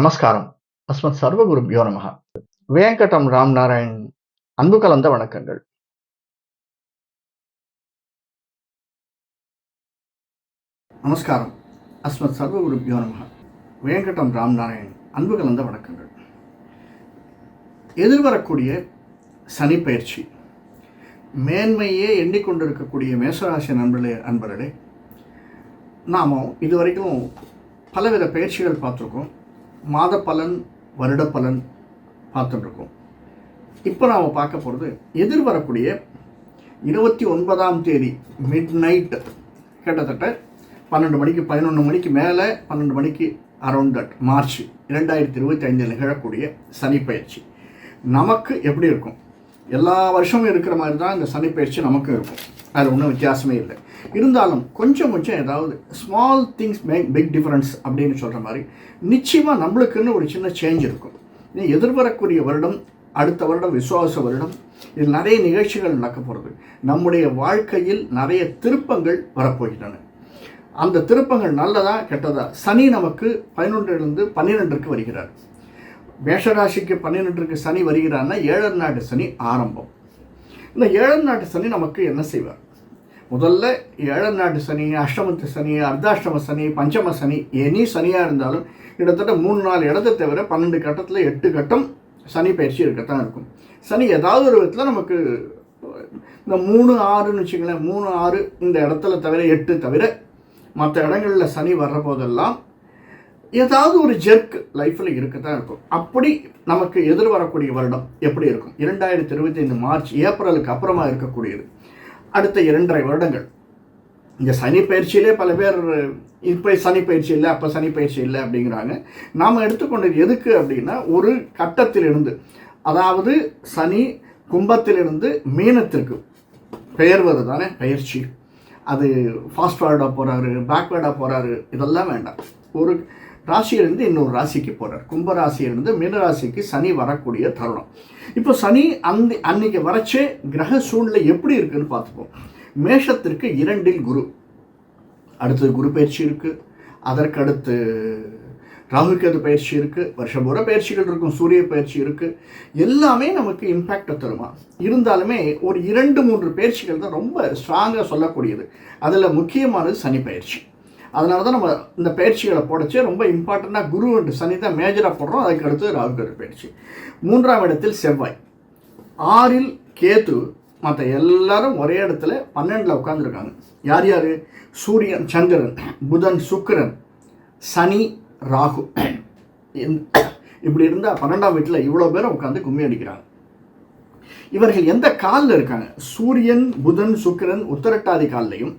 நமஸ்காரம். அஸ்மத் சர்வகுரு நமக வேங்கடம் ராம் நாராயண் அன்பு கலந்த வணக்கங்கள். நமஸ்காரம். அஸ்மத் சர்வகுரு நமக வேங்கடம் ராம் நாராயண் அன்பு கலந்த வணக்கங்கள். எதிர்வரக்கூடிய சனி பயிற்சி. மேன்மையே எண்ணிக்கொண்டிருக்கக்கூடிய மேசராசி நண்பர்களே அன்பர்களே நாம் இதுவரைக்கும் பலவித பயிற்சிகள் பார்த்துருக்கோம். மாத பலன் வருட பலன் பார்த்துட்ருக்கோம் இப்போ நாம் பார்க்க போகிறது எதிர்வரக்கூடிய இருபத்தி ஒன்பதாம் தேதி மிட் நைட் கிட்டத்தட்ட பன்னெண்டு மணிக்கு பதினொன்று மணிக்கு மேலே பன்னெண்டு மணிக்கு அரௌண்ட் தட் மார்ச் இரண்டாயிரத்தி இருபத்தி ஐந்தில் நிகழக்கூடிய சனி பயிற்சி. நமக்கு எப்படி இருக்கும்? எல்லா வருஷமும் இருக்கிற மாதிரி தான் இந்த சனி பயிற்சி நமக்கும் இருக்கும். அது ஒன்றும் வித்தியாசமே இல்லை. இருந்தாலும் கொஞ்சம் கொஞ்சம் ஏதாவது small things make big difference அப்படின்னு சொல்கிற மாதிரி நிச்சயமாக நம்மளுக்குன்னு ஒரு சின்ன சேஞ்ச் இருக்கும். நீ எதிர்வரக்கூடிய வருடம் அடுத்த வருடம் விசுவாச வருடம் இதில் நிறைய நிகழ்ச்சிகள் நடக்க போகிறது நம்முடைய வாழ்க்கையில் நிறைய திருப்பங்கள் வரப்போகின்றன. அந்த திருப்பங்கள் நல்லதா கெட்டதா? சனி நமக்கு பதினொன்றிலிருந்து பன்னிரெண்டுக்கு வருகிறார். மேஷராசிக்கு பன்னிரெண்டுக்கு சனி வருகிறான்னா ஏழர் நாட்டு சனி ஆரம்பம். இந்த ஏழர் நாட்டு சனி நமக்கு என்ன செய்வார்? முதல்ல ஏழர் நாட்டு சனி அஷ்டமத்து சனி அர்த்தாஷ்டம சனி பஞ்சம சனி எனி சனியாக இருந்தாலும் கிட்டத்தட்ட மூணு நாலு இடத்தை தவிர பன்னெண்டு கட்டத்தில் எட்டு கட்டம் சனி பயிற்சி இருக்கத்தான் இருக்கும். சனி ஏதாவது ஒரு விதத்தில் நமக்கு இந்த மூணு ஆறுன்னு வச்சுங்களேன் மூணு ஆறு இந்த இடத்துல தவிர எட்டு தவிர மற்ற இடங்களில் சனி வர்ற போதெல்லாம் ஏதாவது ஒரு ஜெர்க் லைஃப்பில் இருக்க தான் இருக்கும். அப்படி நமக்கு எதிர் வரக்கூடிய வருடம் எப்படி இருக்கும்? இரண்டாயிரத்தி இருபத்தி ஐந்து மார்ச் ஏப்ரலுக்கு அப்புறமா இருக்கக்கூடியது. அடுத்த இரண்டரை வருடங்கள். இந்த சனி பயிற்சியிலே பல பேர் இப்போ சனி பயிற்சி இல்லை அப்போ சனி பயிற்சி இல்லை அப்படிங்கிறாங்க. நாம் எடுத்துக்கொண்டது எதுக்கு அப்படின்னா ஒரு கட்டத்திலிருந்து அதாவது சனி கும்பத்திலிருந்து மீனத்திற்கு பெயர்வது தானே பயிற்சி. அது ஃபாஸ்ட் ஃபார்வர்டாக போகிறாரு பேக்வேர்டாக போகிறாரு இதெல்லாம் வேண்டாம். ஒரு ராசியிலிருந்து இன்னொரு ராசிக்கு போகிறார் கும்பராசியிலிருந்து மீனராசிக்கு சனி வரக்கூடிய தருணம். இப்போ சனி அந்த அன்னைக்கு வரச்சே கிரக சூழ்நிலை எப்படி இருக்குன்னு பார்த்துப்போம். மேஷத்திற்கு இரண்டில் குரு. அடுத்தது குரு பயிற்சி இருக்குது அதற்கடுத்து ராகுகேது பயிற்சி இருக்குது வருஷம் பூரா பயிற்சிகள் இருக்கும். சூரிய பயிற்சி இருக்குது எல்லாமே நமக்கு இம்பேக்டை தருமா? இருந்தாலுமே ஒரு இரண்டு மூன்று பயிற்சிகள் தான் ரொம்ப ஸ்ட்ராங்காக சொல்லக்கூடியது. அதில் முக்கியமானது சனி பயிற்சி. அதனால தான் நம்ம இந்த பயிற்சிகளை போடச்சு. ரொம்ப இம்பார்ட்டண்ட்டாக குரு அண்ட் சனி தான் மேஜராக போடுறோம். அதுக்கு அடுத்து ராகுகேது பயிற்சி. மூன்றாம் இடத்தில் செவ்வாய். ஆறில் கேத்து மற்ற எல்லாரும் ஒரே இடத்துல பன்னெண்டில் உட்காந்துருக்காங்க யார் யார்? சூரியன் சந்திரன் புதன் சுக்கிரன் சனி ராகு. இப்படி இருந்தால் பன்னெண்டாம் வீட்டில் இவ்வளோ பேரும் உட்காந்து கும்மி அடிக்கிறாங்க. இவர்கள் எந்த காலில் இருக்காங்க? சூரியன் புதன் சுக்கிரன் உத்தரட்டாதி கால்லையும்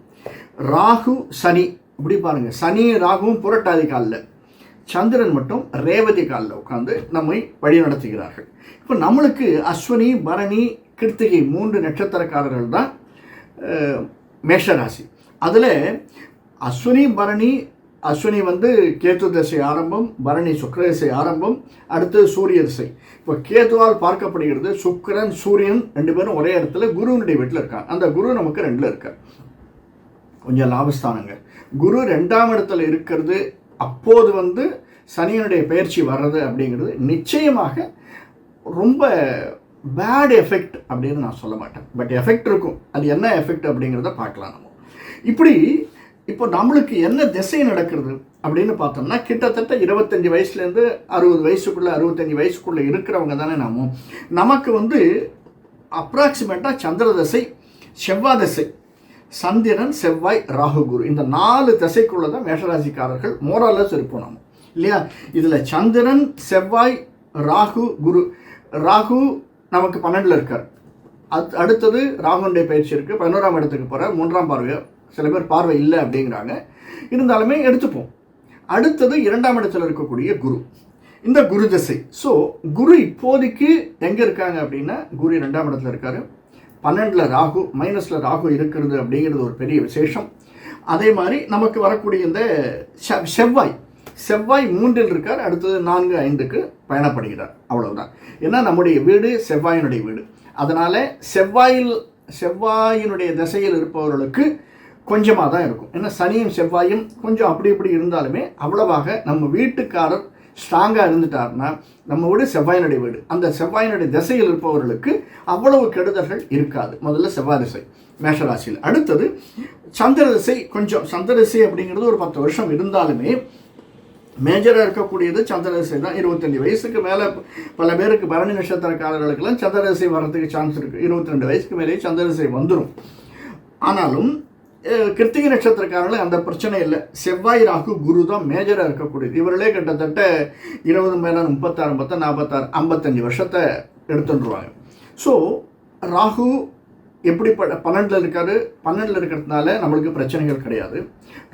ராகு சனி இப்படி பாருங்கள் சனி ராகுவும் புரட்டாதி காலில் சந்திரன் மட்டும் ரேவதி காலில் உட்காந்து நம்மை வழி நடத்துகிறார்கள். இப்போ நம்மளுக்கு அஸ்வினி பரணி கிருத்திகை மூன்று நட்சத்திரக்காரர்கள் தான் மேஷராசி. அதில் அஸ்வினி பரணி அஸ்வினி வந்து கேத்து திசை ஆரம்பம் பரணி சுக்கர திசை ஆரம்பம் அடுத்து சூரிய திசை. இப்போ கேத்துவால் பார்க்கப்படுகிறது சுக்கரன் சூரியன் ரெண்டு பேரும் ஒரே இடத்துல குருவனுடைய வீட்டில் இருக்காங்க. அந்த குரு நமக்கு ரெண்டில் இருக்கார். கொஞ்சம் லாபஸ்தானங்க. குரு ரெண்டாம் இடத்துல இருக்கிறது அப்போது வந்து சனியனுடைய பயிற்சி வர்றது அப்படிங்கிறது நிச்சயமாக ரொம்ப பேட் எஃபெக்ட் அப்படின்னு நான் சொல்ல மாட்டேன். பட் எஃபெக்ட் இருக்கும். அது என்ன எஃபெக்ட் அப்படிங்கிறத பார்க்கலாம் நம்ம. இப்படி இப்போ நம்மளுக்கு என்ன திசை நடக்கிறது அப்படின்னு பார்த்தோம்னா கிட்டத்தட்ட இருபத்தஞ்சி வயசுலேருந்து அறுபது வயசுக்குள்ளே அறுபத்தஞ்சி வயசுக்குள்ளே இருக்கிறவங்க தானே நாமும் நமக்கு வந்து அப்ராக்சிமேட்டாக சந்திர தசை செவ்வாய் தசை சந்திரன் செவ்வாய் ராகு குரு. இந்த நாலு திசைக்குள்ளே தான் மேஷராசிக்காரர்கள் மோரலஸ் இருப்போம் நம்ம இல்லையா? இதில் சந்திரன் செவ்வாய் ராகு குரு. ராகு நமக்கு பன்னெண்டில் இருக்கார். அது அடுத்தது ராகுனுடைய பயிற்சி இருக்குது பதினோராம் இடத்துக்கு போகிற மூன்றாம் பார்வை சில பேர் பார்வை இல்லை அப்படிங்கிறாங்க. இருந்தாலுமே எடுத்துப்போம். அடுத்தது இரண்டாம் இடத்துல இருக்கக்கூடிய குரு. இந்த குரு திசை. ஸோ குரு இப்போதைக்கு எங்கே இருக்காங்க அப்படின்னா குரு இரண்டாம் இடத்துல இருக்கார். பன்னெண்டில் ராகு மைனஸில் ராகு இருக்கிறது அப்படிங்கிறது ஒரு பெரிய விசேஷம். அதே மாதிரி நமக்கு வரக்கூடிய இந்த செவ்வாய். செவ்வாய் மூன்றில் இருக்கார் அடுத்தது நான்கு ஐந்துக்கு பயணப்படுகிறார். அவ்வளவுதான். ஏன்னா நம்முடைய வீடு செவ்வாயினுடைய வீடு. அதனால் செவ்வாயில் செவ்வாயினுடைய திசையில் இருப்பவர்களுக்கு கொஞ்சமாக தான் இருக்கும். ஏன்னா சனியும் செவ்வாயும் கொஞ்சம் அப்படி இப்படி இருந்தாலுமே அவ்வளவாக நம்ம வீட்டுக்காரர் ஸ்ட்ராங்காக இருந்துட்டார்னா நம்ம வீடு செவ்வாயினுடைய வீடு. அந்த செவ்வாயினுடைய திசையில் இருப்பவர்களுக்கு அவ்வளவு கெடுதல்கள் இருக்காது. முதல்ல செவ்வாய் திசை மேஷராசியில். அடுத்தது சந்திர திசை கொஞ்சம் சந்திர திசை அப்படிங்கிறது ஒரு பத்து வருஷம் இருந்தாலுமே மேஜராக இருக்கக்கூடியது சந்திரதசை தான். இருபத்தஞ்சி வயசுக்கு மேலே பல பேருக்கு பரணி நட்சத்திரக்காரர்களுக்கெல்லாம் சந்திரதசை வர்றதுக்கு சான்ஸ் இருக்குது இருபத்தி ரெண்டு வயசுக்கு மேலேயே சந்திரதசை வந்துடும் ஆனாலும் கிருத்திகை நட்சத்திரக்காரர்களுக்கு அந்த பிரச்சனை இல்லை செவ்வாய் ராகு குரு தான் மேஜராக இருக்கக்கூடியது. இவர்களே கிட்டத்தட்ட இருபது மேலே முப்பத்தாறு முப்பத்தாறு நாற்பத்தாறு ஐம்பத்தஞ்சு வருஷத்தை எடுத்துட்டுருவாங்க. ஸோ ராகு எப்படி ப பன்னெண்டில் இருக்காரு. பன்னெண்டில் இருக்கிறதுனால நம்மளுக்கு பிரச்சனைகள் கிடையாது.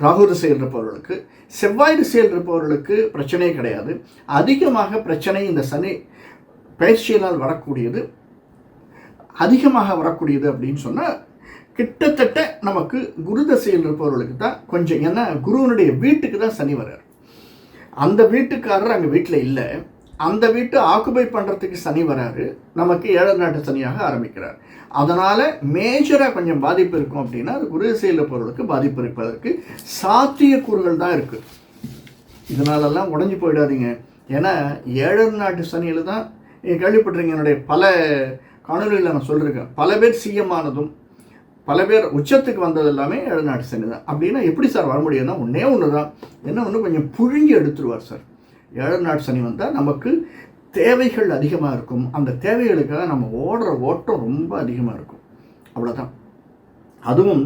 ராகு திசையில் இருப்பவர்களுக்கு செவ்வாய் திசையில் இருப்பவர்களுக்கு பிரச்சனையே கிடையாது. அதிகமாக பிரச்சனை இந்த சனி பயிற்சியினால் வரக்கூடியது. அதிகமாக வரக்கூடியது அப்படின்னு சொன்னால் கிட்டத்தட்ட நமக்கு குரு தசையில் இருப்பவர்களுக்கு தான் கொஞ்சம் ஏன்னா குருவனுடைய வீட்டுக்கு தான் சனி வர்றார். அந்த வீட்டுக்காரர் அங்கே வீட்டில் இல்லை. அந்த வீட்டை ஆக்குபை பண்ணுறதுக்கு சனி வராரு நமக்கு ஏழர் நாட்டு சனியாக ஆரம்பிக்கிறார். அதனால் மேஜராக கொஞ்சம் பாதிப்பு இருக்கும் அப்படின்னா அது குரு திசையில் இருப்பவர்களுக்கு பாதிப்பு இருப்பதற்கு சாத்தியக்கூறுகள் தான் இருக்குது இதனாலெல்லாம் உடஞ்சி போயிடாதீங்க. ஏன்னா ஏழர் நாட்டு சனியில் தான் கேள்விப்பட்டிருங்க என்னுடைய பல காணொலிகளில் நான் சொல்லியிருக்கேன் பல பேர் சிஎம் ஆனதும் பல பேர் உச்சத்துக்கு வந்தது எல்லாமே ஏழு சனி தான். அப்படின்னா எப்படி சார் வர முடியும்னா ஒன்றே ஒன்று தான் என்ன ஒன்று கொஞ்சம் புழுங்கி எடுத்துருவார் சார். ஏழநாட்டு சனி வந்தால் நமக்கு தேவைகள் அதிகமாக இருக்கும். அந்த தேவைகளுக்காக நம்ம ஓடுற ஓட்டம் ரொம்ப அதிகமாக இருக்கும். அவ்வளோதான் அதுவும்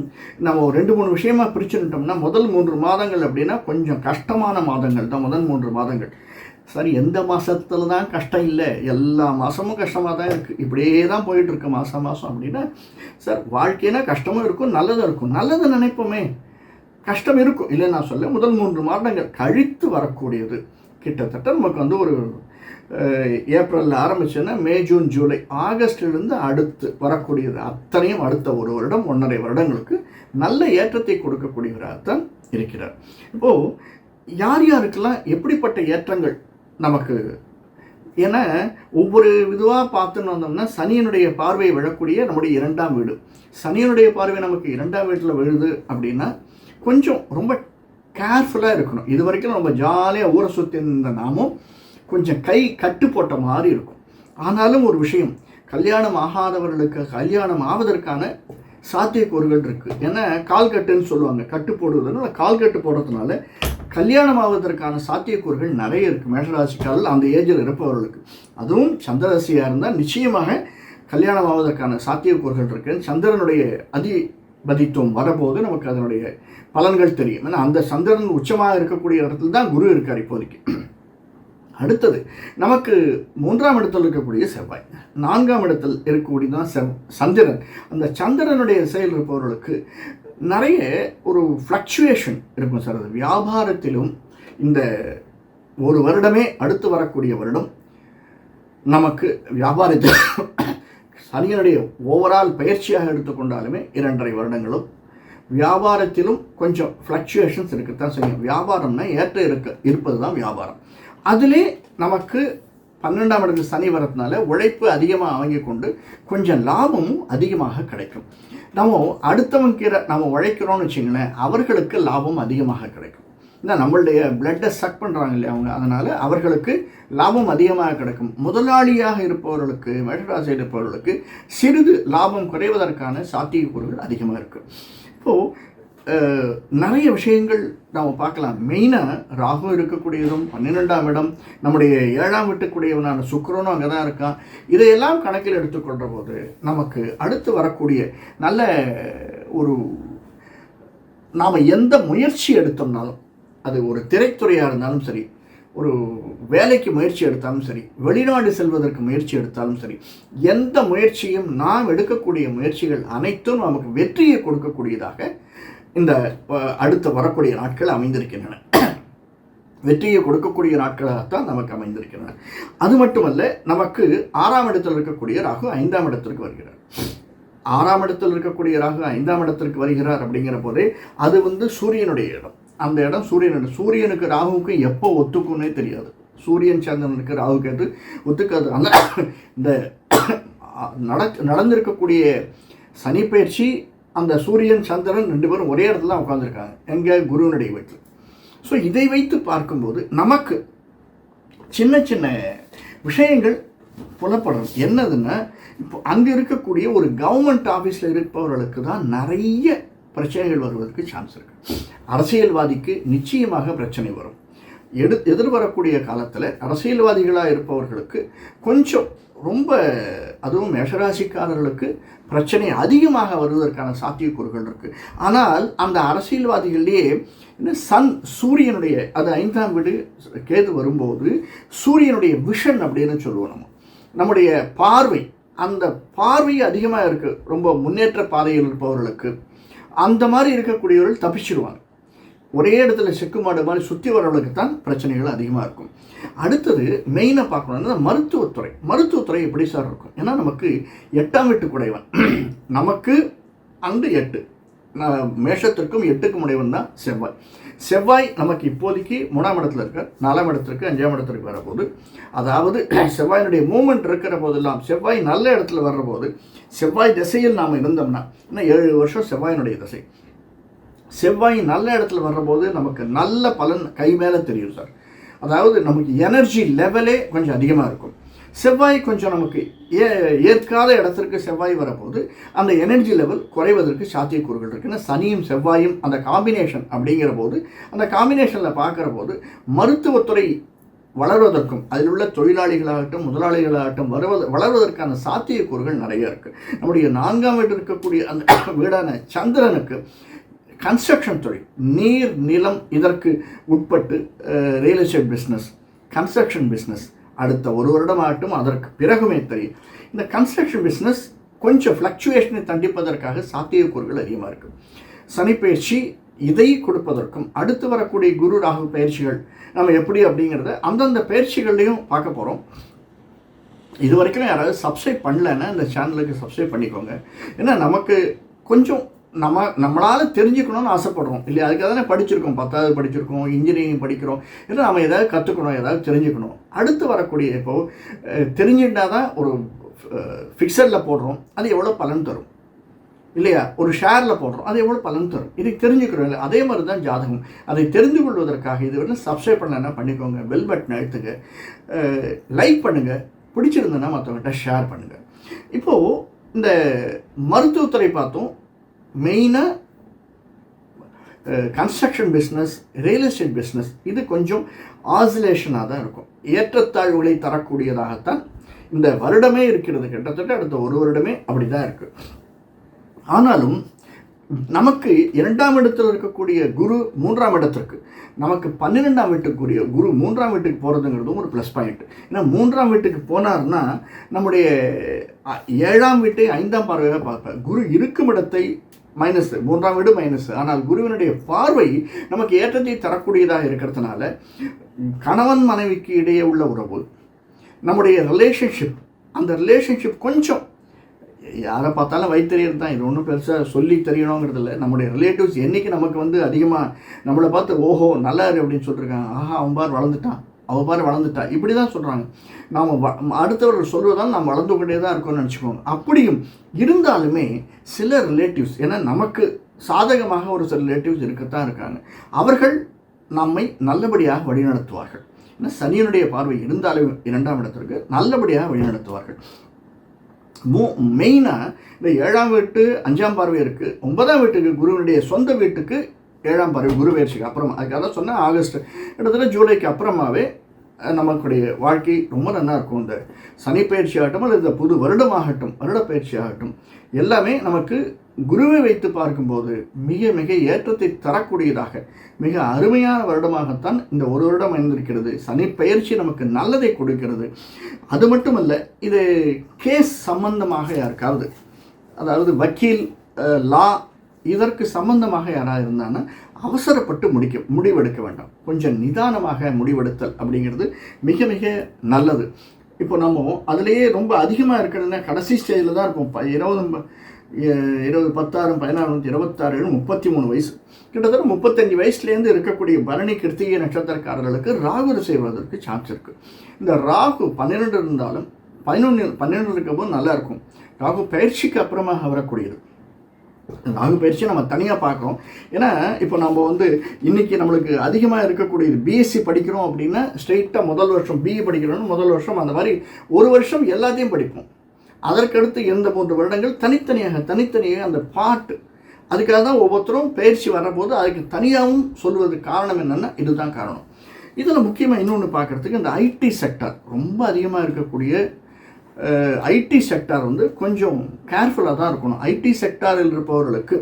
நம்ம ரெண்டு மூணு விஷயமா பிரிச்சுட்டோம்னா முதல் மூன்று மாதங்கள் அப்படின்னா கொஞ்சம் கஷ்டமான மாதங்கள் தான். முதல் மூன்று மாதங்கள். சரி எந்த மாதத்துல தான் கஷ்டம் இல்லை? எல்லா மாதமும் கஷ்டமாக தான் இருக்குது இப்படியே தான் போயிட்டுருக்கு மாதம் மாதம் அப்படின்னா சார் வாழ்க்கைனா கஷ்டமும் இருக்கும் நல்லதும் இருக்கும். நல்லதை நினைப்போமே. கஷ்டம் இருக்கும். இல்லை நான் சொல்ல முதல் மூன்று மாதங்கள் கழித்து வரக்கூடியது. கிட்டத்தட்ட நமக்கு வந்து ஒரு ஏப்ரலில் ஆரம்பிச்சுன்னா மே ஜூன் ஜூலை ஆகஸ்டிலிருந்து அடுத்து வரக்கூடியது. அத்தனையும் அடுத்த ஒரு வருடம் ஒன்றரை வருடங்களுக்கு நல்ல ஏற்றத்தை கொடுக்கக்கூடியவராகத்தான் இருக்கிறார். இப்போது யார் யாருக்கெல்லாம் எப்படிப்பட்ட ஏற்றங்கள் நமக்கு. ஏன்னா ஒவ்வொரு இதுவாக பார்த்துன்னு வந்தோம்னா சனியனுடைய பார்வையை விழக்கூடிய நம்முடைய இரண்டாம் வீடு. சனியனுடைய பார்வை நமக்கு இரண்டாம் வீட்டில் விழுது அப்படின்னா கொஞ்சம் ரொம்ப கேர்ஃபுல்லாக இருக்கணும். இது வரைக்கும் நம்ம ஜாலியாக ஊரை சுற்றி இருந்த நாமும் கொஞ்சம் கை கட்டு போட்ட மாதிரி இருக்கும். ஆனாலும் ஒரு விஷயம் கல்யாணம் ஆகாதவர்களுக்கு கல்யாணம் ஆவதற்கான சாத்தியக்கூறுகள் இருக்குது ஏன்னா கால் கட்டுன்னு சொல்லுவாங்க. கட்டு போடுவதுனால கால் கட்டு போடுறதுனால கல்யாணம் ஆவதற்கான சாத்தியக்கூறுகள் நிறைய இருக்குது மேஷராசிக்காரர்கள் அந்த ஏஜில் இருப்பவர்களுக்கு. அதுவும் சந்திரராசியாக இருந்தால் நிச்சயமாக கல்யாணம் ஆவதற்கான சாத்தியக்கூறுகள் இருக்கு. சந்திரனுடைய அதிபதித்துவம் வரபோது நமக்கு அதனுடைய பலன்கள் தெரியும். ஏன்னா அந்த சந்திரன் உச்சமாக இருக்கக்கூடிய இடத்துல தான் குரு இருக்கார் இப்போதைக்கு. அடுத்தது நமக்கு மூன்றாம் இடத்தில் இருக்கக்கூடிய செவ்வாய். நான்காம் இடத்தில் இருக்கக்கூடியதான் செவ் சந்திரன். அந்த சந்திரனுடைய செயல் இருப்பவர்களுக்கு நிறைய ஒரு ஃப்ளக்சுவேஷன் இருக்கும் சார். அது வியாபாரத்திலும் இந்த ஒரு வருடமே அடுத்து வரக்கூடிய வருடம் நமக்கு வியாபாரத்தில் சனியனுடைய ஓவரால் பயிற்சியாக எடுத்துக்கொண்டாலுமே இரண்டரை வருடங்களும் வியாபாரத்திலும் கொஞ்சம் ஃப்ளக்சுவேஷன்ஸ் இருக்கத்தான் செய்யும். வியாபாரம்னா ஏற்ற இருக்க இருப்பது தான் வியாபாரம். அதிலே நமக்கு பன்னெண்டாம் இடத்துல சனி வரதுனால உழைப்பு அதிகமாக வாங்கி கொண்டு கொஞ்சம் லாபமும் அதிகமாக கிடைக்கும். நம்ம அடுத்தவங்க கீரை நம்ம உழைக்கிறோம்னு வச்சுங்களேன் அவர்களுக்கு லாபம் அதிகமாக கிடைக்கும். ஏன்னா நம்மளுடைய பிளட்டை சக் பண்ணுறாங்க இல்லையா அவங்க? அதனால் அவர்களுக்கு லாபம் அதிகமாக கிடைக்கும். முதலாளியாக இருப்பவர்களுக்கு மேஷராசியில் இருப்பவர்களுக்கு சிறிது லாபம் குறைவதற்கான சாத்தியக்கூறுகள் அதிகமாக இருக்குது இப்போது நிறைய விஷயங்கள் நாம் பார்க்கலாம். மெயினாக ராகு இருக்கக்கூடியதும் பன்னிரெண்டாம் இடம் நம்முடைய ஏழாம் வீட்டுக்குரியவனான சுக்கிரனும் அங்கே தான் இருக்கான். இதையெல்லாம் கணக்கில் எடுத்துக்கொள்கிற போது நமக்கு அடுத்து வரக்கூடிய நல்ல ஒரு நாம் எந்த முயற்சி எடுத்தோம்னாலும் அது ஒரு திரைத்துறையாக இருந்தாலும் சரி ஒரு வேலைக்கு முயற்சி எடுத்தாலும் சரி வெளிநாடு செல்வதற்கு முயற்சி எடுத்தாலும் சரி எந்த முயற்சியும் நாம் எடுக்கக்கூடிய முயற்சிகள் அனைத்தும் நமக்கு வெற்றியை கொடுக்கக்கூடியதாக இந்த அடுத்து வரக்கூடிய நாட்கள் அமைந்திருக்கின்றன. வெற்றியை கொடுக்கக்கூடிய நாட்களாகத்தான் நமக்கு அமைந்திருக்கின்றன. அது மட்டுமல்ல நமக்கு ஆறாம் இடத்தில் இருக்கக்கூடிய ராகு ஐந்தாம் இடத்திற்கு வருகிறார். ஆறாம் இடத்தில் இருக்கக்கூடிய ராகு ஐந்தாம் இடத்திற்கு வருகிறார் அப்படிங்கிற போதே அது வந்து சூரியனுடைய இடம். அந்த இடம் சூரியனோட சூரியனுக்கு ராகுவுக்கு எப்போ ஒத்துக்கும்னே தெரியாது. சூரியன் சந்திரனுக்கு ராகு கேட்டு ஒத்துக்காது. அந்த இந்த நட நடந்திருக்கக்கூடிய சனி பயிற்சி அந்த சூரியன் சந்திரன் ரெண்டு பேரும் ஒரே இடத்துல தான் உட்காந்துருக்காங்க எங்கே? குருவனுடைய வீட்டில். ஸோ இதை வைத்து பார்க்கும்போது நமக்கு சின்ன சின்ன விஷயங்கள் புலப்படும். என்னதுன்னா இப்போ அங்கே இருக்கக்கூடிய ஒரு கவர்மெண்ட் ஆஃபீஸில் இருப்பவர்களுக்கு தான் நிறைய பிரச்சனைகள் வருவதற்கு சான்ஸ் இருக்கு. அரசியல்வாதிக்கு நிச்சயமாக பிரச்சனை வரும். எடு எதிர்வரக்கூடிய காலத்தில் அரசியல்வாதிகளாக இருப்பவர்களுக்கு கொஞ்சம் ரொம்ப அதுவும் மேஷராசிக்காரர்களுக்கு பிரச்சனை அதிகமாக வருவதற்கான சாத்தியக்கூறுகள் இருக்குது ஆனால் அந்த அரசியல்வாதிகளிலேயே என்ன சன் சூரியனுடைய அது ஐந்தாம் வீடு கேது வரும்போது சூரியனுடைய விஷன் அப்படின்னு சொல்லுவோம் நம்ம. நம்முடைய பார்வை அந்த பார்வை அதிகமாக இருக்குது ரொம்ப முன்னேற்ற பாதையில் இருப்பவர்களுக்கு. அந்த மாதிரி இருக்கக்கூடியவர்கள் தப்பிச்சிடுவாங்க ஒரே இடத்துல செக்கு மாடு மாதிரி சுற்றி வரவர்களுக்கு தான் பிரச்சனைகள் அதிகமாக இருக்கும். அடுத்தது மெயினாக பார்க்கணும்னா மருத்துவத்துறை. மருத்துவத்துறை எப்படி சார் இருக்கும்? ஏன்னா நமக்கு எட்டாம் வீட்டு குடைவன். நமக்கு அண்டு எட்டு. நான் மேஷத்திற்கும் எட்டுக்கும் உடையவன் தான் செவ்வாய். செவ்வாய் நமக்கு இப்போதைக்கு மூணாம் இடத்துல இருக்க நாலாம் இடத்திற்கு அஞ்சாம் இடத்திற்கு வரப்போது அதாவது செவ்வாயினுடைய மூமெண்ட் இருக்கிற போதெல்லாம் செவ்வாய் நல்ல இடத்துல வர்ற போது செவ்வாய் திசையில் நாம் இருந்தோம்னா இன்னும் ஏழு வருஷம் செவ்வாயினுடைய திசை. செவ்வாய் நல்ல இடத்துல வர்றபோது நமக்கு நல்ல பலன் கை மேலே தெரியும் சார். அதாவது நமக்கு எனர்ஜி லெவலே கொஞ்சம் அதிகமாக இருக்கும். செவ்வாய் கொஞ்சம் நமக்கு ஏ ஏற்காத இடத்திற்கு செவ்வாய் வரப்போது அந்த எனர்ஜி லெவல் குறைவதற்கு சாத்தியக்கூறுகள் இருக்குன்னா சனியும் செவ்வாயும் அந்த காம்பினேஷன் அப்படிங்கிற போது அந்த காம்பினேஷனில் பார்க்குற போது மருத்துவத்துறை வளர்வதற்கும் அதில் உள்ள தொழிலாளிகளாகட்டும் முதலாளிகளாகட்டும் வருவது வளர்வதற்கான சாத்தியக்கூறுகள் நிறைய இருக்குது நம்முடைய நான்காம் வீடு இருக்கக்கூடிய அந்த வீடான சந்திரனுக்கு கன்ஸ்ட்ரக்ஷன் தொழில் நீர் நிலம் இதற்கு உட்பட்டு real estate business construction business அடுத்த ஒரு வருடமாகட்டும் அதற்கு பிறகுமே தெரியும். இந்த கன்ஸ்ட்ரக்ஷன் பிஸ்னஸ் கொஞ்சம் ஃப்ளக்சுவேஷனை தண்டிப்பதற்காக சாத்தியக்கூறுகள் அதிகமாக இருக்குது சனிப்பயிற்சி இதை கொடுப்பதற்கும் அடுத்து வரக்கூடிய குரு ராகு பயிற்சிகள் நம்ம எப்படி அப்படிங்கிறத அந்தந்த பயிற்சிகள்லையும் பார்க்க போகிறோம் இது வரைக்கும் யாராவது சப்ஸ்கிரைப் பண்ணலன்னா இந்த சேனலுக்கு சப்ஸ்கிரைப் பண்ணிக்கோங்க. ஏன்னா நமக்கு கொஞ்சம் நம்ம நம்மளால் தெரிஞ்சுக்கணும்னு ஆசைப்படுறோம். இல்லையா? அதுக்காக தானே படிச்சிருக்கோம். பத்தாவது படிச்சிருக்கோம் இன்ஜினியரிங் படிக்கிறோம். இல்லை நம்ம ஏதாவது கற்றுக்கணும் ஏதாவது தெரிஞ்சுக்கணும். அடுத்து வரக்கூடிய இப்போது தெரிஞ்சுட்டா தான் ஒரு ஃபிக்ஸடில் போடுறோம். அது எவ்வளோ பலன் தரும்? இல்லையா? ஒரு ஷேரில் போடுறோம். அது எவ்வளோ பலன் தரும்? இதை தெரிஞ்சுக்கிறோம் இல்லை அதே மாதிரி தான் ஜாதகம். அதை தெரிந்து கொள்வதற்காக இது வந்து சப்ஸ்கிரைப் பண்ணலன்னா பண்ணிக்கோங்க. பெல் பட்டன் அழுத்துங்க. லைக் பண்ணுங்கள் பிடிச்சிருந்ததுன்னா மற்றவங்ககிட்ட ஷேர் பண்ணுங்கள் இப்போது இந்த மருத்துவத்துறை பார்த்தோம். மெயினாக construction business real estate business இது கொஞ்சம் ஆசிலேஷனாக தான் இருக்கும். ஏற்றத்தாழ்வுகளை தரக்கூடியதாகத்தான் இந்த வருடமே இருக்கிறது. கிட்டத்தட்ட அடுத்த ஒரு வருடமே அப்படி தான் இருக்குது ஆனாலும் நமக்கு இரண்டாம் இடத்தில் இருக்கக்கூடிய குரு மூன்றாம் இடத்திற்கு நமக்கு பன்னிரெண்டாம் வீட்டுக்குரிய குரு மூன்றாம் வீட்டுக்கு போகிறதுங்கிறதும் ஒரு ப்ளஸ் பாயிண்ட் ஏன்னா மூன்றாம் வீட்டுக்கு போனார்னா நம்முடைய ஏழாம் வீட்டை ஐந்தாம் பார்வையாக பார்ப்பார் குரு இருக்கும் இடத்தை மைனஸ் மூன்றாம் வீடு மைனஸ் ஆனால் குருவினுடைய பார்வை நமக்கு ஏற்றத்தை தரக்கூடியதாக இருக்கிறதுனால கணவன் மனைவிக்கு இடையே உள்ள உறவு நம்முடைய ரிலேஷன்ஷிப் அந்த ரிலேஷன்ஷிப் கொஞ்சம் யாரை பார்த்தாலும் வைத்தறியது தான். இது ஒன்றும் பெருசாக சொல்லி தெரியணுங்கிறது இல்லை. நம்முடைய ரிலேட்டிவ்ஸ் என்றைக்கு நமக்கு வந்து அதிகமாக நம்மளை பார்த்து ஓஹோ நல்லா இரு அப்படின்னு சொல்லியிருக்காங்க ஆஹா அவன் பார் வளர்ந்துட்டான். அவள் பாரு வளர்ந்துட்டா. இப்படி தான் சொல்கிறாங்க நாம் அடுத்தவர்கள் சொல்வதால் நாம் வளர்ந்து கொண்டே தான் இருக்கோம்னு நினச்சிக்கோங்க. அப்படியும் இருந்தாலுமே சில ரிலேட்டிவ்ஸ் ஏன்னா நமக்கு சாதகமாக ஒரு சில ரிலேட்டிவ்ஸ் இருக்கத்தான் இருக்காங்க. அவர்கள் நம்மை நல்லபடியாக வழிநடத்துவார்கள். ஏன்னா சனியனுடைய பார்வை இருந்தாலும் இரண்டாம் இடத்திற்கு நல்லபடியாக வழிநடத்துவார்கள். மோ மெயினாக இந்த ஏழாம் வீட்டு அஞ்சாம் பார்வை இருக்குது ஒன்பதாம் வீட்டுக்கு குருவினுடைய சொந்த வீட்டுக்கு ஏழாம் பார்வை குரு பயிற்சிக்கு அப்புறமா அதுக்காக தான் சொன்னேன் ஆகஸ்ட் கிட்டத்தட்ட ஜூலைக்கு அப்புறமாவே நமக்குடைய வாழ்க்கை ரொம்ப நல்லா இருக்கும். இந்த சனி பயிற்சி ஆகட்டும் அல்லது இந்த புது வருடமாகட்டும் வருட பயிற்சி ஆகட்டும் எல்லாமே நமக்கு குருவை வைத்து பார்க்கும்போது மிக மிக ஏற்றத்தை தரக்கூடியதாக மிக அருமையான வருடமாகத்தான் இந்த ஒரு வருடம் அமைந்திருக்கிறது. சனி பயிற்சி நமக்கு நல்லதை கொடுக்கிறது. அது மட்டுமல்ல இது கேஸ் சம்பந்தமாக யாருக்காவது அதாவது வக்கீல் லா இதற்கு சம்பந்தமாக யாராக இருந்தாங்கன்னா அவசரப்பட்டு முடிக்க முடிவெடுக்க வேண்டாம். கொஞ்சம் நிதானமாக முடிவெடுத்தல் அப்படிங்கிறது மிக மிக நல்லது. இப்போ நம்ம அதுலேயே ரொம்ப அதிகமாக இருக்கிறதுனா கடைசி ஸ்டேஜில் தான் இருப்போம் இருபது இருபது பத்தாறு பதினாறு இருபத்தாறு ஏழு முப்பத்தி மூணு வயசு. கிட்டத்தட்ட முப்பத்தஞ்சு வயசுலேருந்து இருக்கக்கூடிய பரணி கிருத்திகை நட்சத்திரக்காரர்களுக்கு ராகு செய்வதற்கு சான்ஸ் இருக்குது இந்த ராகு பன்னிரெண்டு இருந்தாலும் பதினொன்று பன்னிரெண்டு இருக்கும்போது நல்லா இருக்கும். ராகு பயிற்சிக்கு அப்புறமாக வரக்கூடியது. ராகு பயிற்சியை நம்ம தனியாக பார்க்குறோம். ஏன்னா இப்போ நம்ம வந்து இன்னைக்கு நம்மளுக்கு அதிகமாக இருக்கக்கூடியது பிஎஸ்சி படிக்கிறோம் அப்படின்னா ஸ்ட்ரெயிட்டாக முதல் வருஷம் பிஇ படிக்கிறோம்னு முதல் வருஷம் அந்த மாதிரி ஒரு வருஷம் எல்லாத்தையும் படிப்போம். அதற்கடுத்து எந்த மூன்று வருடங்கள் தனித்தனியாக தனித்தனியாக அந்த பாட்டு அதுக்காக தான் ஒவ்வொருத்தரும் பயிற்சி வரபோது அதுக்கு தனியாகவும் சொல்வதற்கு காரணம் என்னென்னா இதுதான் காரணம். இதில் முக்கியமாக இன்னொன்று பார்க்குறதுக்கு இந்த ஐடி செக்டார் ரொம்ப அதிகமாக இருக்கக்கூடிய ஐடி செக்டார் வந்து கொஞ்சம் கேர்ஃபுல்லாக தான் இருக்கணும். ஐடி செக்டாரில் இருப்பவர்களுக்கு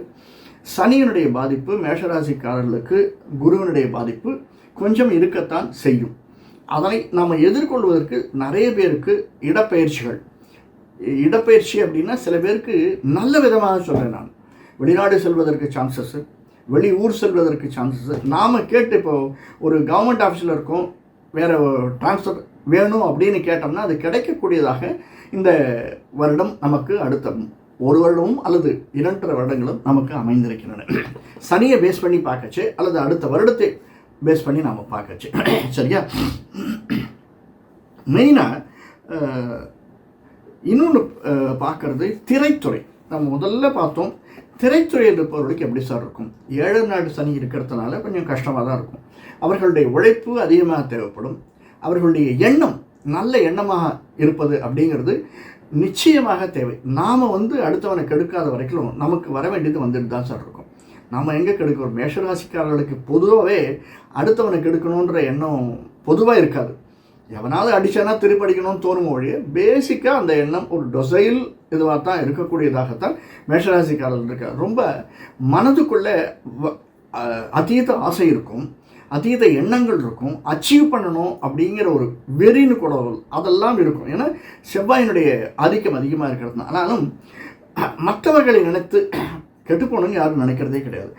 சனியினுடைய பாதிப்பு மேஷராசிக்காரர்களுக்கு குருவினுடைய பாதிப்பு கொஞ்சம் இருக்கத்தான் செய்யும். அதனை நாம் எதிர்கொள்வதற்கு நிறைய பேருக்கு இடப்பெயர்ச்சிகள். இடப்பெயர்ச்சி அப்படின்னா சில பேருக்கு நல்ல விதமாக சொல்கிறேன் நான். வெளிநாடு செல்வதற்கு சான்சஸ்ஸு வெளி ஊர் செல்வதற்கு சான்சஸ்ஸு நாம் கேட்டு இப்போ ஒரு கவர்மெண்ட் ஆஃபீஸில் இருக்கோம் வேறு ட்ரான்ஸ்ஃபர் வேணும் அப்படின்னு கேட்டோம்னா அது கிடைக்கக்கூடியதாக இந்த வருடம் நமக்கு அடுத்த ஒரு வருடமும் அல்லது இரண்டரை வருடங்களும் நமக்கு அமைந்திருக்கின்றன. சனியை பேஸ் பண்ணி பார்க்கச்சு அல்லது அடுத்த வருடத்தை பேஸ் பண்ணி நாம் பார்க்கச்சு. சரியா? மெயினாக இன்னொன்று பார்க்குறது திரைத்துறை. நம்ம முதல்ல பார்த்தோம் திரைத்துறை இருப்பவர்களுக்கு எப்படி சார் இருக்கும்? ஏழு நாடு சனி இருக்கிறதுனால கொஞ்சம் கஷ்டமாக தான் இருக்கும். அவர்களுடைய உழைப்பு அதிகமாக தேவைப்படும். அவர்களுடைய எண்ணம் நல்ல எண்ணமாக இருப்பது அப்படிங்கிறது நிச்சயமாக தேவை. நாம் வந்து அடுத்தவனை கெடுக்காத வரைக்கும் நமக்கு வர வேண்டியது வந்துட்டு தான் சார் இருக்கும். நாம் எங்கே கெடுக்கிறோம்? மேஷராசிக்காரர்களுக்கு பொதுவாகவே அடுத்தவனை கெடுக்கணுன்ற எண்ணம் பொதுவாக இருக்காது. எவனாவது அடிச்சானா திருப்பி அடிக்கணும்னு தோணும் ஒழிய பேசிக்காக அந்த எண்ணம் ஒரு டொசைல் இதுவாக தான் இருக்கக்கூடியதாகத்தான் மேஷராசிக்காரர்கள் இருக்கார் ரொம்ப மனதுக்குள்ளே வ- அதீத ஆசை இருக்கும். அதீத எண்ணங்கள் இருக்கும் அச்சீவ் பண்ணணும் அப்படிங்கிற ஒரு வெறின்னு கூட அதெல்லாம் இருக்கும். ஏன்னா செவ்வாயினுடைய ஆதிக்கம் அதிகமாக இருக்கிறது ஆனாலும் மற்றவர்களை நினைத்து கெட்டுப்போகணும்னு யாரும் நினைக்கிறதே கிடையாது.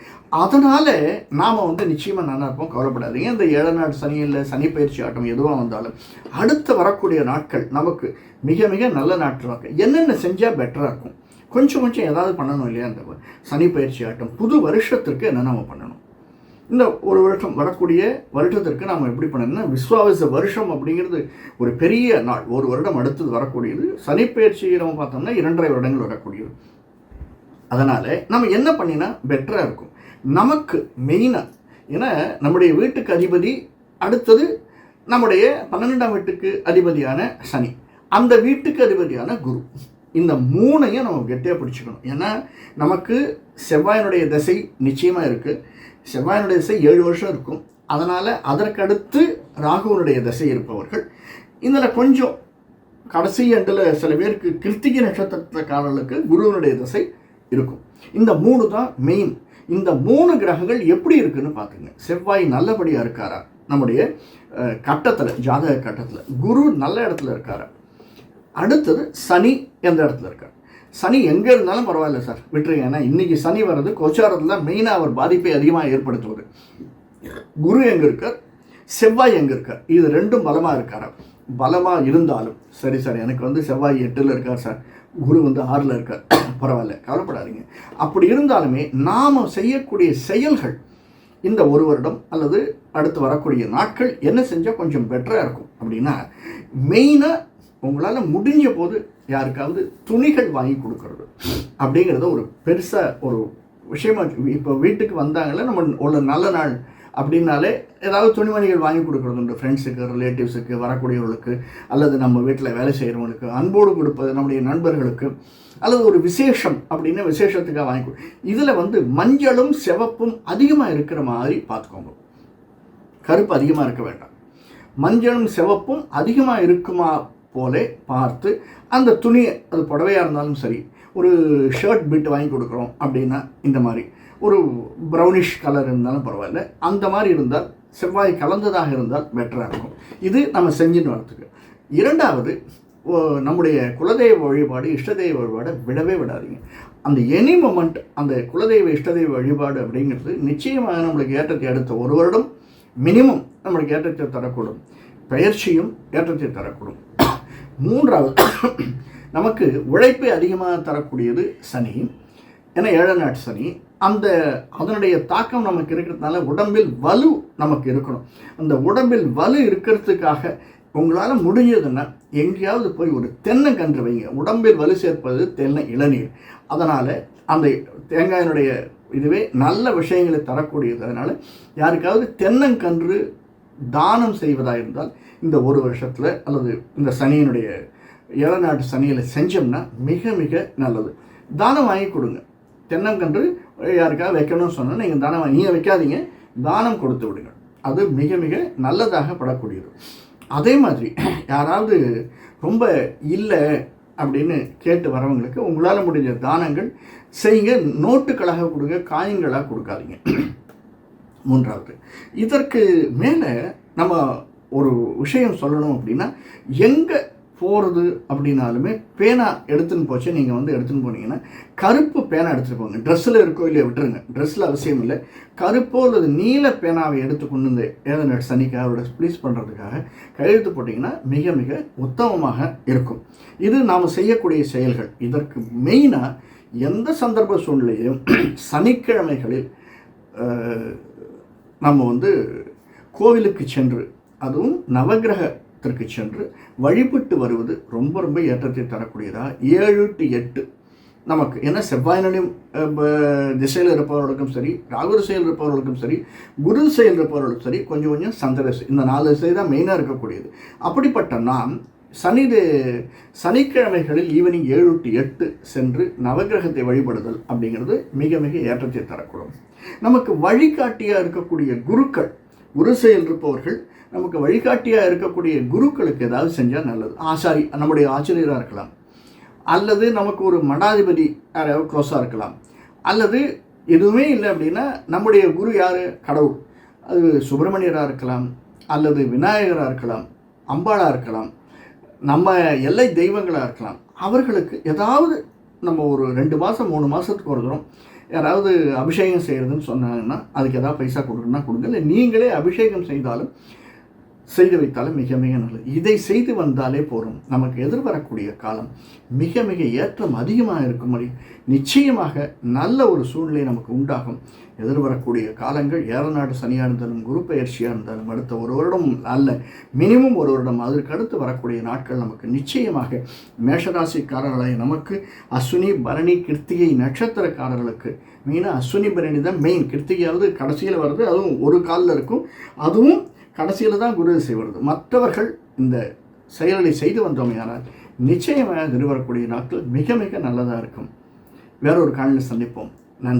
அதனால் நாம் வந்து நிச்சயமாக நல்லா இருப்போம் கவலைப்படாதீங்க. இந்த ஏழு நாள் சனி இல்லை சனி பயிற்சி ஆட்டம் எதுவாக வந்தாலும் அடுத்து வரக்கூடிய நாட்கள் நமக்கு மிக மிக நல்ல நாட்களாக என்னென்ன செஞ்சால் பெட்டராக இருக்கும்? கொஞ்சம் கொஞ்சம் ஏதாவது பண்ணணும் இல்லையா இந்த சனி பயிற்சி ஆட்டம்? புது வருஷத்திற்கு என்ன நம்ம பண்ணணும்? இந்த ஒரு வருஷம் வரக்கூடிய வருஷத்திற்கு நாம் எப்படி பண்ணணும்னா விஸ்வாவிச வருஷம் அப்படிங்கிறது ஒரு பெரிய நாள். ஒரு வருடம் அடுத்தது வரக்கூடியது. சனிப்பெயர்ச்சி நம்ம பார்த்தோம்னா இரண்டரை வருடங்கள் வரக்கூடியது. அதனால் நம்ம என்ன பண்ணினா பெட்டராக இருக்கும். நமக்கு மெயினாக ஏன்னா நம்முடைய வீட்டுக்கு அதிபதி அடுத்தது நம்முடைய பன்னெண்டாம் வீட்டுக்கு அதிபதியான சனி. அந்த வீட்டுக்கு அதிபதியான குரு. இந்த மூணையும் நம்ம கெட்டியாக பிடிச்சிக்கணும். ஏன்னா நமக்கு செவ்வாயினுடைய திசை நிச்சயமாக இருக்குது செவ்வாயினுடைய திசை ஏழு வருஷம் இருக்கும். அதனால் அதற்கடுத்து ராகுவனுடைய திசை இருப்பவர்கள். இதில் கொஞ்சம் கடைசி எண்டில் சில பேருக்கு கிருத்திகை நட்சத்திரக்காரர்களுக்கு குருவனுடைய திசை இருக்கும். இந்த மூணு தான் மெயின் இந்த மூணு கிரகங்கள் எப்படி இருக்குன்னு பார்த்துங்க செவ்வாய் நல்லபடியாக இருக்காரா? நம்முடைய கட்டத்தில் ஜாதக கட்டத்தில். குரு நல்ல இடத்துல இருக்காரா? அடுத்தது சனி எந்த இடத்துல இருக்கார்? சனி எங்கே இருந்தாலும் பரவாயில்ல சார். விட்டுருங்க. ஏன்னா இன்னைக்கு சனி வர்றது கோச்சாரத்தில் மெயினாக அவர் பாதிப்பை அதிகமாக ஏற்படுத்துவது. குரு எங்கே இருக்கார்? செவ்வாய் எங்கே இருக்கார்? இது ரெண்டும் பலமாக இருக்கார்? பலமாக இருந்தாலும். சரி சார். எனக்கு வந்து செவ்வாய் எட்டில் இருக்கார் சார். குரு வந்து ஆறில் இருக்கார். பரவாயில்ல. கவலைப்படாதீங்க. அப்படி இருந்தாலுமே நாம் செய்யக்கூடிய செயல்கள் இந்த ஒரு வருடம் அல்லது அடுத்து வரக்கூடிய நாட்கள் என்ன செஞ்சால் கொஞ்சம் பெட்டராக இருக்கும். அப்படின்னா மெயினாக உங்களால் முடிஞ்ச போது யாருக்காவது துணிகள் வாங்கி கொடுக்கறது. அப்படிங்கிறத ஒரு பெருசாக ஒரு விஷயமா இப்போ வீட்டுக்கு வந்தாங்களே நம்ம ஒரு நல்ல நாள் அப்படின்னாலே ஏதாவது துணிமணிகள் வாங்கி கொடுக்குறது உண்டு. ஃப்ரெண்ட்ஸுக்கு ரிலேட்டிவ்ஸுக்கு வரக்கூடியவர்களுக்கு அல்லது நம்ம வீட்டில் வேலை செய்கிறவங்களுக்கு அன்போடு கொடுப்பது நம்முடைய நண்பர்களுக்கு அல்லது ஒரு விசேஷம் அப்படின்னு விசேஷத்துக்காக வாங்கி கொடு. இதில் வந்து மஞ்சளும் சிவப்பும் அதிகமாக இருக்கிற மாதிரி பார்த்துக்கோங்க. கருப்பு அதிகமாக இருக்க வேண்டாம். மஞ்சளும் சிவப்பும் அதிகமாக இருக்குமா போலே பார்த்து அந்த துணியை அது புடவையாக இருந்தாலும் சரி ஒரு ஷர்ட் பிட் வாங்கி கொடுக்குறோம் அப்படின்னா இந்த மாதிரி. ஒரு ப்ரௌனிஷ் கலர் இருந்தாலும் பரவாயில்ல. அந்த மாதிரி இருந்தால் செவ்வாய் கலந்ததாக இருந்தால் பெட்டராக இருக்கும். இது நம்ம செஞ்சுன்னு வரத்துக்கு இரண்டாவது ஓ, நம்முடைய குலதெய்வ வழிபாடு இஷ்டதெய்வ வழிபாடை விடவே விடாதீங்க. அந்த எனி மொமெண்ட் அந்த குலதெய்வ இஷ்டதெய்வ வழிபாடு அப்படிங்கிறது நிச்சயமாக நம்மளுக்கு ஏற்றத்தை அடுத்த ஒரு வருடம் மினிமம் நம்மளுக்கு ஏற்றத்தை தரக்கூடும். பயிற்சியும் ஏற்றத்தை தரக்கூடும். மூன்றாவது நமக்கு உழைப்பை அதிகமாக தரக்கூடியது சனி ஏன்னா ஏழை நாட்டு சனி. அந்த அதனுடைய தாக்கம் நமக்கு இருக்கிறதுனால உடம்பில் வலு நமக்கு இருக்கணும். அந்த உடம்பில் வலு இருக்கிறதுக்காக உங்களால் முடிஞ்சதுன்னா எங்கேயாவது போய் ஒரு தென்னங்கன்று வைங்க. உடம்பில் வலு சேர்ப்பது தென்னை இளநீர். அதனால் அந்த தேங்காயினுடைய இதுவே நல்ல விஷயங்களை தரக்கூடியது. அதனால் யாருக்காவது தென்னங்கன்று தானம் செய்வதாக இருந்தால் இந்த ஒரு வருஷத்தில் அல்லது இந்த சனியினுடைய ஏழநாட்டு சனியில் செஞ்சோம்னா மிக மிக நல்லது. தானம் வாங்கி கொடுங்க. தென்னங்கன்று யாருக்காவது வைக்கணும்னு சொன்னால் நீங்கள் தானம் வாங்கி நீங்கள் வைக்காதீங்க. தானம் கொடுத்து விடுங்க அது மிக மிக நல்லதாக படக்கூடியது. அதே மாதிரி யாராவது ரொம்ப இல்லை அப்படின்னு கேட்டு வரவங்களுக்கு உங்களால் முடிஞ்ச தானங்கள் செய்யுங்க. நோட்டுகளாக கொடுங்க. காயின்களாக கொடுக்காதீங்க. மூன்றாவது இதற்கு மேலே நம்ம ஒரு விஷயம் சொல்லணும் அப்படின்னா எங்கே போகிறது அப்படின்னாலுமே பேனா எடுத்துன்னு போச்சு நீங்கள் வந்து எடுத்துன்னு போனீங்கன்னா கருப்பு பேனா எடுத்துகிட்டு போங்க. ட்ரெஸ்ஸில் இருக்கோ இல்லையா விட்டுருங்க. ட்ரெஸ்ஸில் அவசியம் இல்லை. கருப்போ அல்லது நீல பேனாவை எடுத்து கொண்டு இந்த ஏதனட் சனிக்கு அவரோட ப்ளீஸ் பண்ணுறதுக்காக கையெழுத்து போட்டிங்கன்னா மிக மிக உத்தமமாக இருக்கும். இது நாம் செய்யக்கூடிய செயல்கள். இதற்கு மெயினாக எந்த சந்தர்ப்ப சூழ்நிலையிலும் சனிக்கிழமைகளில் நம்ம வந்து கோவிலுக்கு சென்று அதுவும் நவக்கிரகத்திற்கு சென்று வழிபட்டு வருவது ரொம்ப ரொம்ப ஏற்றத்தை தரக்கூடியதாக ஏழு டு எட்டு. நமக்கு ஏன்னா செவ்வாய் நிலையம் திசையில் இருப்பவர்களுக்கும் சரி ராகு திசையில் இருப்பவர்களுக்கும் சரி குரு திசையில் இருப்பவர்களுக்கும் சரி கொஞ்சம் கொஞ்சம் சந்திர இந்த நாலு திசை தான் மெயினாக இருக்கக்கூடியது. அப்படிப்பட்ட நாம் சனி தே- சனிக்கிழமைகளில் ஈவினிங் ஏழு டு எட்டு சென்று நவக்கிரகத்தை வழிபடுதல் அப்படிங்கிறது மிக மிக ஏற்றத்தை தரக்கூடும். நமக்கு வழிகாட்டியாக இருக்கக்கூடிய குருக்கள் குரு செயல் இருப்பவர்கள் நமக்கு வழிகாட்டியாக இருக்கக்கூடிய குருக்களுக்கு ஏதாவது செஞ்சால் நல்லது. ஆசாரி நம்முடைய ஆசிரியராக இருக்கலாம். அல்லது நமக்கு ஒரு மடாதிபதி யாராவது க்ளோஸாக இருக்கலாம். அல்லது எதுவுமே இல்லை அப்படின்னா நம்முடைய குரு யார்? கடவுள். அது சுப்பிரமணியராக இருக்கலாம் அல்லது விநாயகராக இருக்கலாம் அம்பாளாக இருக்கலாம் நம்ம எல்லை தெய்வங்களாக இருக்கலாம். அவர்களுக்கு ஏதாவது நம்ம ஒரு ரெண்டு மாதம் மூணு மாதத்துக்கு ஒரு தூரம் யாராவது அபிஷேகம் செய்கிறதுன்னு சொன்னாங்கன்னா அதுக்கு ஏதாவது பைசா கொடுக்கணும்னா கொடுங்க. இல்லை நீங்களே அபிஷேகம் செய்தாலும் செய்து வைத்தாலும் மிக மிக நல்லது. இதை செய்து வந்தாலே போதும். நமக்கு எதிர்வரக்கூடிய காலம் மிக மிக ஏற்றம் அதிகமாக இருக்கும்படி நிச்சயமாக நல்ல ஒரு சூழ்நிலை நமக்கு உண்டாகும். எதிர்வரக்கூடிய காலங்கள் ஏறநாடு சனியாக இருந்தாலும் குரு பயிற்சியாக இருந்தாலும் அடுத்த ஒரு வருடம் அல்ல மினிமம் ஒரு வருடம் அதற்கு அடுத்து வரக்கூடிய நாட்கள் நமக்கு நிச்சயமாக மேஷராசிக்காரர்களாய் நமக்கு அஸ்வினி பரணி கிருத்திகை நட்சத்திரக்காரர்களுக்கு மெயினாக அஸ்வினி பரணி தான் மெயின் கிருத்திகையாவது கடைசியில் வருது அதுவும் ஒரு காலில் இருக்கும். அதுவும் கடைசியில் தான் குரு திசை வருது. மற்றவர்கள் இந்த செயல்களை செய்து வந்தோமையானால் நிச்சயமாக நிறுவரக்கூடிய நாட்கள் மிக மிக நல்லதாக இருக்கும். வேறொரு காலனை சந்திப்போம்.